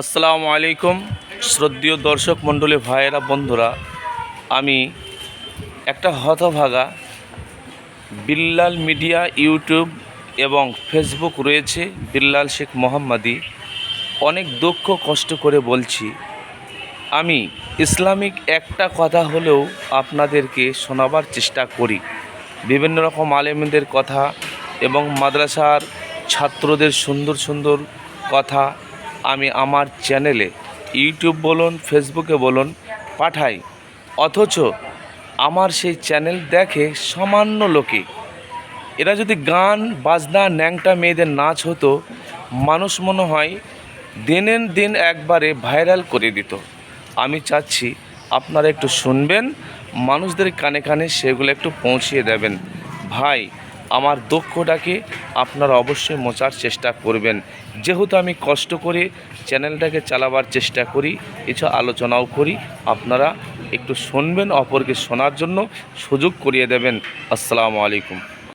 আসসালামু আলাইকুম, শ্রদ্ধীয় দর্শক মণ্ডলী ভাইয়েরা, বন্ধুরা। আমি একটা হতভাগা বিল্লাল মিডিয়া ইউটিউব এবং ফেসবুক রয়েছে, বিল্লাল শেখ মোহাম্মদী। অনেক দুঃখ, কষ্ট করে বলছি। আমি ইসলামিক একটা কথা হলেও আপনাদেরকে শোনাবার চেষ্টা করি। বিভিন্ন রকম আলেমদের কথা এবং মাদ্রাসার ছাত্রদের সুন্দর সুন্দর কথা আমি আমার চ্যানেলে ইউটিউব বলুন, ফেসবুকে বলুন, পাঠাই। অথচ আমার সেই চ্যানেল দেখে সামান্য লোকে। এরা যদি গান, বাজনা, ন্যাংটা মেয়েদের নাচ হতো, মানুষ মনে হয় দিনের দিন একবারে ভাইরাল করে দিত। আমি চাচ্ছি আপনারা একটু শুনবেন, মানুষদের কানে কানে সেগুলো একটু পৌঁছিয়ে দেবেন। ভাই আমার দক্ষটাকে আপনারা অবশ্যই মোচার চেষ্টা করবেন। যেহেতু আমি কষ্ট করে চ্যানেলটাকে চালাবার চেষ্টা করি, কিছু আলোচনাও করি, আপনারা একটু শুনবেন, অপরকে শোনার জন্য সুযোগ করিয়ে দেবেন। আসসালামু আলাইকুম।